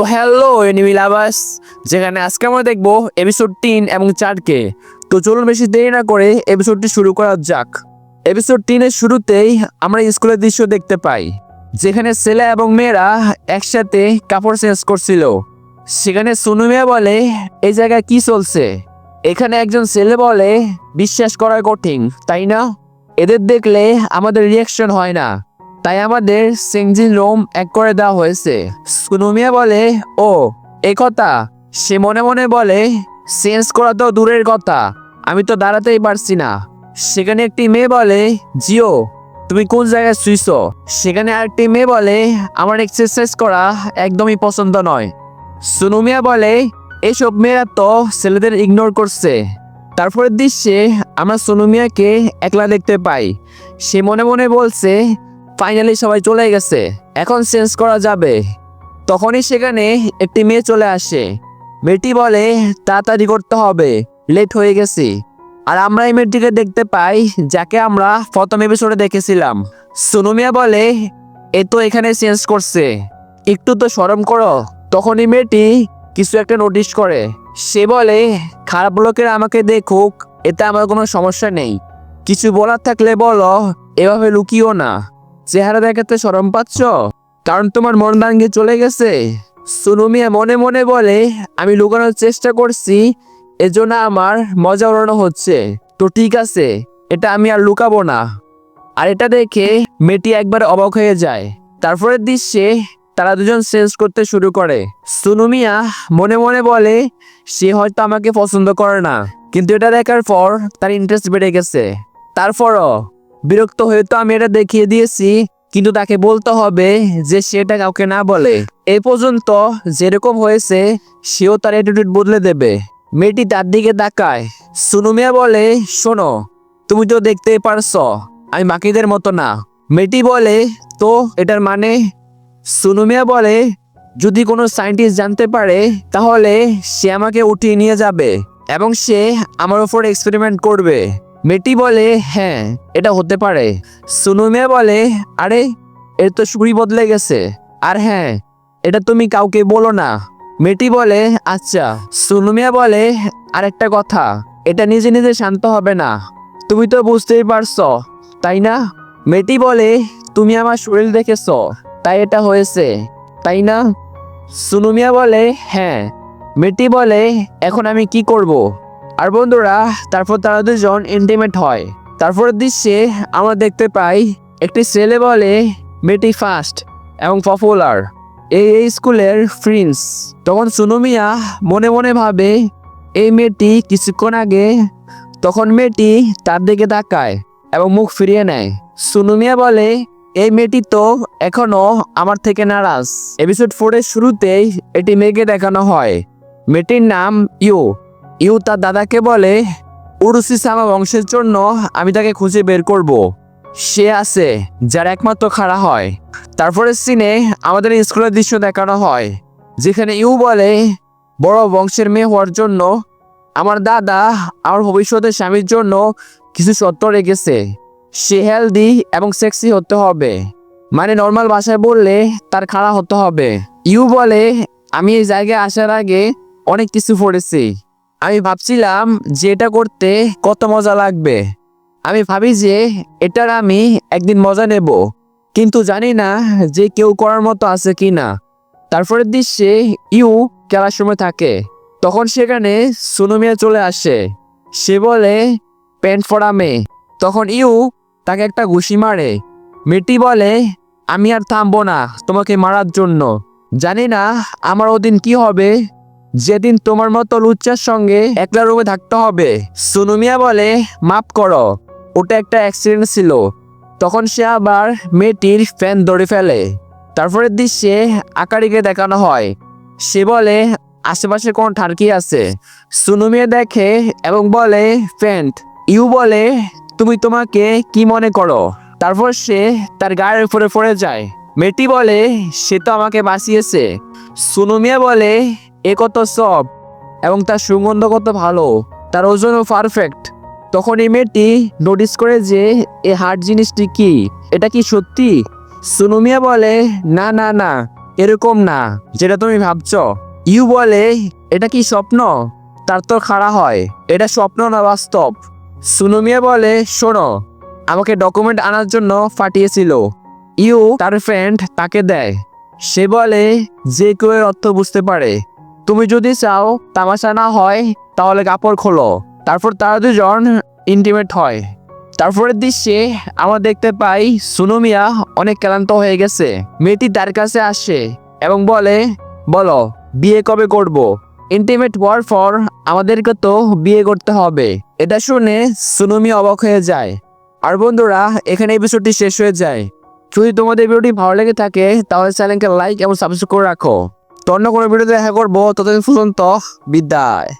তো hello enemy lovers যেখানে আজকে আমরা দেখব এপিসোড তিন এবং চারকে। তো চলুন বেশি দেরি না করে এপিসোডটি শুরু করা যাক। এপিসোড তিনের শুরুতেই আমরা স্কুলের দৃশ্য দেখতে পাই, যেখানে ছেলে এবং মেয়েরা একসাথে কাপড় চেঞ্জ করছিল। সেখানে সুনু মিয়া বলে, এই জায়গায় কি চলছে? এখানে একজন ছেলে বলে, বিশ্বাস করা কঠিন, তাই না? এদের দেখলে আমাদের রিয়াকশন হয় না। তাই আমাদের সিংজিন রোম এক করে দেওয়া হয়েছে। সুনুমিয়া বলে, ও, এ কথা। সে মনে মনে বলে, চেঞ্জ করা তো দূরের কথা, আমি তো দাঁড়াতেই পারছি না। সেখানে একটি মেয়ে বলে, জিও, তুমি কোন জায়গায় শুইছ? সেখানে আরেকটি মেয়ে বলে, আমার এক্সারসাইজ করা একদমই পছন্দ নয়। সুনুমিয়া বলে এইসব মেয়েরা তো ছেলেদের ইগনোর করছে। তারপরের দৃশ্যে আমরা সোনুমিয়াকে একলা দেখতে পাই। সে মনে মনে বলছে ফাইনালি সবাই চলে গেছে। এখন চেঞ্জ করা যাবে। তখনই সেখানে একটি মেয়ে চলে আসে। মেয়েটি বলে, তাড়াতাড়ি করতে হবে। লেট হয়ে গেছি। আর আমরা এই মেয়েটিকে দেখতে পাই, যাকে আমরা প্রথম এপিসোডে দেখেছিলাম। সোনুমিয়া বলে, এ তো এখানে চেঞ্জ করছে। একটু তো সরম করো। তখনই মেয়েটি কিছু একটা নোটিশ করে। সে বলে, খারাপ লোকের আমাকে দেখুক, এতে আমার কোনো সমস্যা নেই। কিছু বলার থাকলে বলো, এভাবে লুকিও না। চেহারা দেখাতে সরম পাচ্ছ? কারণ তোমার মন ভাঙ্গে চলে গেছে। সুনুমিয়া মনে মনে বলে, আমি লুকানোর চেষ্টা করছি, এজন্য আমার মজা উড়ানো হচ্ছে। তো ঠিক আছে, এটা আমি আর লুকাবো না। আর এটা দেখে মেয়েটি একবার অবাক হয়ে যায়। তারপরের দৃশ্যে তারা দুজন চেঞ্জ করতে শুরু করে। সুনুমিয়া মনে মনে বলে, সে হয়তো আমাকে পছন্দ করে না। কিন্তু এটা দেখার পর তার ইন্টারেস্ট বেড়ে গেছে। তারপরও বিরক্ত হয়ে তো আমি এটা দেখিয়ে দিয়েছি, কিন্তু তাকে বলতে হবে যে সেটা কাউকে না বলে। এ পর্যন্ত যেরকম হয়েছে, সেও তার অ্যাটিটিউড বদলে দেবে। মেয়েটি তার দিকে তাকায়। সুনুমিয়া বলে, শোনো, তুমি তো দেখতেই পারছ, আমি বাকিদের মতো না। মেয়েটি বলে, তো এটার মানে? সুনুমিয়া বলে, যদি কোনো সায়েন্টিস্ট জানতে পারে, তাহলে সে আমাকে উঠিয়ে নিয়ে যাবে এবং সে আমার উপর এক্সপেরিমেন্ট করবে। মেয়েটি বলে হ্যাঁ এটা হতে পারে। সুনুমিয়া বলে, আরে, এর তো সুরি বদলে গেছে। আর হ্যাঁ এটা তুমি কাউকে বলো না। মেয়েটি বলে আচ্ছা। সুনুমিয়া বলে, আরেকটা কথা, এটা নিজে নিজে শান্ত হবে না। তুমি তো বুঝতেই পারছ, তাই না? মেয়েটি বলে, তুমি আমার শরীর দেখেছ, তাই এটা হয়েছে, তাই না? সুনুমিয়া বলে হ্যাঁ। মেয়েটি বলে, এখন আমি কি করব? আর বন্ধুরা, তারপর তারা দুজন ইন্টিমেট হয়। তারপরের দৃশ্যে আমরা দেখতে পাই, একটি ছেলে বলে মেয়েটি ফাস্ট এবং পপুলার এই এই স্কুলের প্রিন্স তখন সুনুমিয়া মনে মনে ভাবে, এই মেয়েটি কিছুক্ষণ আগে তখন মেয়েটি তার দিকে তাকায় এবং মুখ ফিরিয়ে নেয়। সুনুমিয়া বলে, এই মেয়েটি তো এখনও আমার থেকে নারাজ। এপিসোড ফোরের শুরুতেই এটি মেয়েকে দেখানো হয়। মেয়েটির নাম ইউ ইউ তার দাদাকে বলে, উরুসি সামা বংশের জন্য আমি তাকে খুঁজে বের করব। সে আছে যার একমাত্র খাড়া হয়। তারপরে সিনে আমাদের স্কুলের দৃশ্য দেখানো হয়, যেখানে ইউ বলে, বড় বংশের মেয়ে হওয়ার জন্য আমার দাদা আমার ভবিষ্যতের স্বামীর জন্য কিছু সত্য রেখেছে। সে হেলদি এবং সেক্সি হতে হবে। মানে নর্মাল ভাষায় বললে তার খাড়া হতে হবে। ইউ বলে, আমি এই জায়গায় আসার আগে অনেক কিছু পড়েছি। আমি ভাবছিলাম যে এটা করতে কত মজা লাগবে। আমি ভাবি যে এটার আমি একদিন মজা নেব। কিন্তু জানি না যে কেউ করার মতো আছে কি না তারপরের দৃশ্যে ইউ খেলার সময় থাকে। তখন সেখানে সুনুমিয়া চলে আসে। সে বলে, প্যান্ট পরা মেয়ে। তখন ইউ তাকে একটা ঘুষি মারে। মেয়েটি বলে, আমি আর থামবো না তোমাকে মারার জন্য। জানি না আমার ওদিন কি হবে যেদিন তোমার মতো লুচ্চার সঙ্গে একলা রুমে থাকতে হবে। সুনুমিয়া বলে, মাফ করো, ওটা একটা অ্যাক্সিডেন্ট ছিল। তখন সে আবার মেয়েটির ফ্যান ধরে ফেলে। তারপরের দৃশ্যে আকারিকে দেখানো হয়। সে বলে, আশেপাশে কোন ঠারকি আছে? সুনুমিয়া দেখে এবং বলে ফ্যান্ট ইউ বলে, তুমি তোমাকে কি মনে করো? তারপর সে তার গায়ের উপরে পড়ে যায়। মেয়েটি বলে, সে তো আমাকে বাঁচিয়েছে। সুনুমিয়া বলে এ কত সব, এবং তার সুগন্ধ কত ভালো, তার ওজনও পারফেক্ট তখন এই মেয়েটি নোটিস করে যে এ হার্ড জিনিসটি কি, এটা কি সত্যি? সুনুমিয়া বলে, না না না, এরকম না, যেটা তুমি ভাবছ। ইউ বলে, এটা কি স্বপ্ন? তার তো খাড়া হয়, এটা স্বপ্ন না বাস্তব। সুনমিয়া বলে, শোনো, আমাকে ডকুমেন্ট আনার জন্য পাঠিয়েছিল। ইউ, তার ফ্রেন্ড তাকে দেয়। সে বলে, যে কেউ এর অর্থ বুঝতে পারে। তুমি যদি চাও তামাশা না হয়, তাহলে কাপড় খোলো। তারপর তারা দুজন ইন্টিমেট হয়। তারপরের দৃশ্যে আমরা দেখতে পাই সুনমিয়া অনেক ক্লান্ত হয়ে গেছে। মেয়েটি তার কাছে আসে এবং বলে, বলো, বিয়ে কবে করব? ইন্টিমেট হওয়ার পর আমাদেরকে তো বিয়ে করতে হবে। এটা শুনে সুনমি অবাক হয়ে যায়। আর বন্ধুরা, এখানে এপিসোডটি শেষ হয়ে যায়। যদি তোমাদের ভিডিওটি ভালো লেগে থাকে, তাহলে চ্যানেলকে লাইক এবং সাবস্ক্রাইব করে রাখো। তো অন্য কোনো ভিডিওতে দেখা করব। ততদিন পর্যন্ত বিদায়।